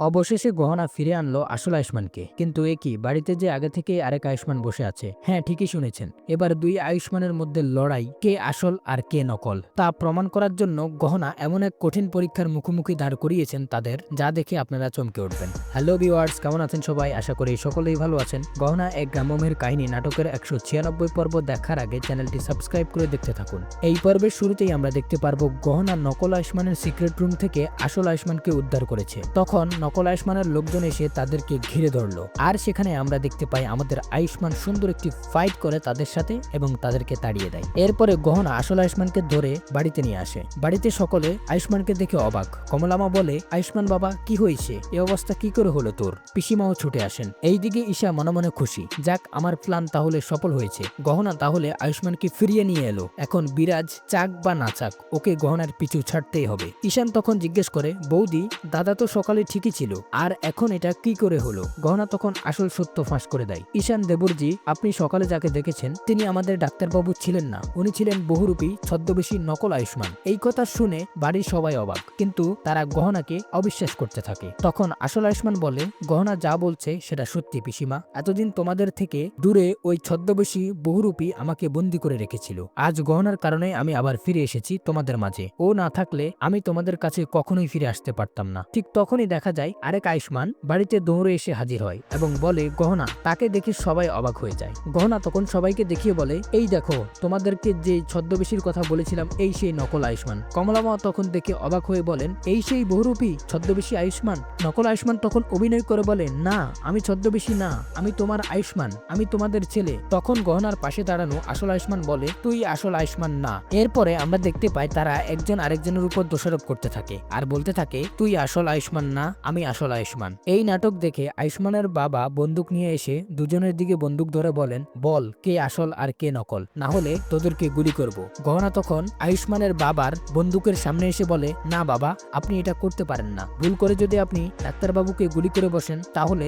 অবশেষে গহনা ফিরে আনলো আসল আয়ুষ্মানকে। কিন্তু এ কি, বাড়িতে যে আগে থেকে আরেক আয়ুষ্মান বসে আছে? হ্যাঁ ঠিকই শুনেছেন। এবার দুই আয়ুষ্মানের মধ্যে লড়াই, কে আসল আর কে নকল। তা প্রমাণ করার জন্য গহনা এমন এক কঠিন পরীক্ষার মুখোমুখি দাঁড় করিয়েছেন তাদের, যা দেখে আপনারা চমকে উঠবেন। হ্যালো ভিওয়ার্স কেমন আছেন সবাই? আশা করি সকলেই ভালো আছেন। গহনা এক গ্রাম্যমের কাহিনী নাটকের একশো ছিয়ানব্বই পর্ব দেখার আগে চ্যানেলটি সাবস্ক্রাইব করে দেখতে থাকুন। এই পর্বের শুরুতেই আমরা দেখতে পারব গহনা নকল আয়ুষ্মানের সিক্রেট রুম থেকে আসল আয়ুষ্মানকে উদ্ধার করেছে। তখন নকল আয়ুষ্মানের লোকজন এসে তাদেরকে ঘিরে ধরলো। আর সেখানে আমরা দেখতে পাই আমাদের আয়ুষ্মান সুন্দর একটি ফাইট করে তাদের সাথে এবং তাদেরকে তাড়িয়ে দেয়। এরপরে গহনা আসল আয়ুষ্মানকে ধরে বাড়িতে নিয়ে আসে। বাড়িতে সকলে আয়ুষ্মানকে দেখে অবাক। কমলামা বলে, আয়ুষ্মান বাবা, কি হয়েছে? এ অবস্থা কি করে হলো তোর? পিসিমাও ছুটে আসেন। এইদিকে ঈশা মনে মনে খুশি। যাক, আমার প্ল্যান তাহলে সফল হয়েছে। গহনা তাহলে আয়ুষ্মানকে ফিরিয়ে নিয়ে এলো। এখন বিরাজ চাক বা না চাক, ওকে গহনার পিছু ছাড়তেই হবে। ঈশান তখন জিজ্ঞেস করে, বৌদি, দাদা তো সকালে ঠিকই ছিল আর এখন এটা কি করে হলো? গহনা তখন আসল সত্য ফাঁস করে দেয়। ঈশান দেবরজি, আপনি সকালে যাকে দেখেছেন, তিনি আমাদের ডাক্তারবাবু ছিলেন না। উনি ছিলেন বহুরূপী, ছদ্মবেশী, নকল আয়ুষ্মান। এই কথা শুনে বাড়ির সবাই অবাক। কিন্তু তারা গহনাকে অবিশ্বাস করতে থাকে। তখন আসল আয়ুষ্মান বলে, গহনা যা বলছে, সেটা সত্যি পিসিমা। এতদিন তোমাদের থেকে দূরে ওই ছদ্মবেশী বহুরূপী আমাকে বন্দি করে রেখেছিল। আজ গহনার কারণে আমি আবার ফিরে এসেছি তোমাদের মাঝে। ও না থাকলে আমি তোমাদের কাছে কখনোই ফিরে আসতে পারতাম না। ঠিক তখনই দেখা যায় আরেক আয়ুষ্মান বাড়িতে দৌড়ে এসে হাজির হয় এবং বলে, গহনা। তাকে দেখে সবাই অবাক হয়ে যায়। গহনা তখন সবাইকে দেখিয়ে বলে, এই দেখো, তোমাদেরকে যে ছদ্মবেশীর কথা বলেছিলাম, এই সেই নকল আয়ুষ্মান। কমলামা তখন দেখে অবাক হয়ে বলেন, এই সেই বহুরূপী ছদ্মবেশী আয়ুষ্মান? নকল আয়ুষ্মান তখন অভিনয় করে বলে, না, আমি ছদ্মবেশী না, আমি তোমার আয়ুষ্মান, আমি তোমাদের ছেলে। তখন গহনার পাশে দাঁড়ানো আসল আয়ুষ্মান বলে, তুই আসল আয়ুষ্মান না। এরপরে আমরা দেখতে পাই তারা একজন আরেকজনের উপর দোষারোপ করতে থাকে আর বলতে থাকে, তুই আসল আয়ুষ্মান না আমি আসল আয়ুষ্মান। এই নাটক দেখে আয়ুষ্মানের বাবা বন্দুক নিয়ে এসে দুজনের দিকে বন্দুক ধরে বলেন, বল, কে আসল আর কে নকল? না হলে তোদেরকে গুলি করব। গহনা তখন আয়ুষ্মানের বাবার বন্দুকের সামনে এসে বলে, না বাবা, আপনি এটা করতে পারেন না। ভুল করে যদি আপনি ডাক্তারবাবুকে গুলি করে বসেন, তাহলে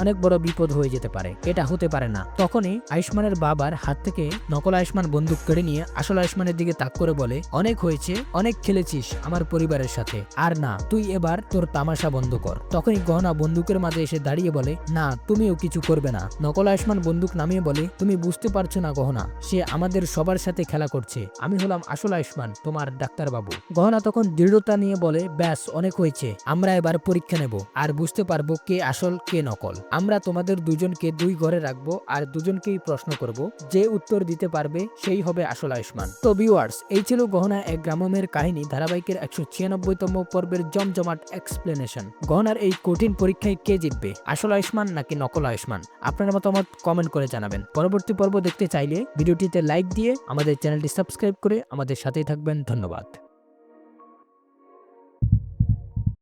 অনেক বড় বিপদ হয়ে যেতে পারে। এটা হতে পারে না। তখনই আয়ুষ্মানের বাবার হাত থেকে নকল আয়ুষ্মান বন্দুক কেড়ে নিয়ে আসল আয়ুষ্মানের দিকে তাক করে বলে, অনেক হয়েছে, অনেক খেলেছিস আমার পরিবারের সাথে। আর না, তুই এবার তোর তামাশা বন্ধ কর। তখনই গহনা বন্দুকের মাঝে এসে দাঁড়িয়ে বলে, না, তুমিও কিছু করবে না। নকল আয়ুষ্মান বন্দুক নামিয়ে বলে, তুমি বুঝতে পারছ না গহনা, সে আমাদের সবার সাথে খেলা করছে। আমি হলাম আসল আয়ুষ্মান, তোমার ডাক্তারবাবু। গহনা তখন দৃঢ়তা নিয়ে বলে, ব্যাস, অনেক হয়েছে, আমরা এবার পরীক্ষা নেব, আর বুঝতে পারব কে আসল, কে নকল। আমরা তোমাদের দুজনকে দুই ঘরে রাখব আর দুজনকেই প্রশ্ন করব, যে উত্তর দিতে পারবে সেই হবে আসল আয়ুষ্মান। তো ভিউয়ার্স এই ছিল গহনা এক গ্রামের কাহিনী, ধারাবাহিকের একশো ছিয়ানব্বইতম পর্বের জমজমাট এক্সপ্লেনেশন গহনার এই কঠিন পরীক্ষায় কে জিতবে, আসল আয়ুষ্মান নাকি নকল আয়ুষ্মান? আপনার মতামত কমেন্ট করে জানাবেন। পরবর্তী পর্ব দেখতে চাইলে ভিডিওটিতে লাইক দিয়ে আমাদের চ্যানেলটি সাবস্ক্রাইব করে আমাদের সাথেই থাকবেন। ধন্যবাদ।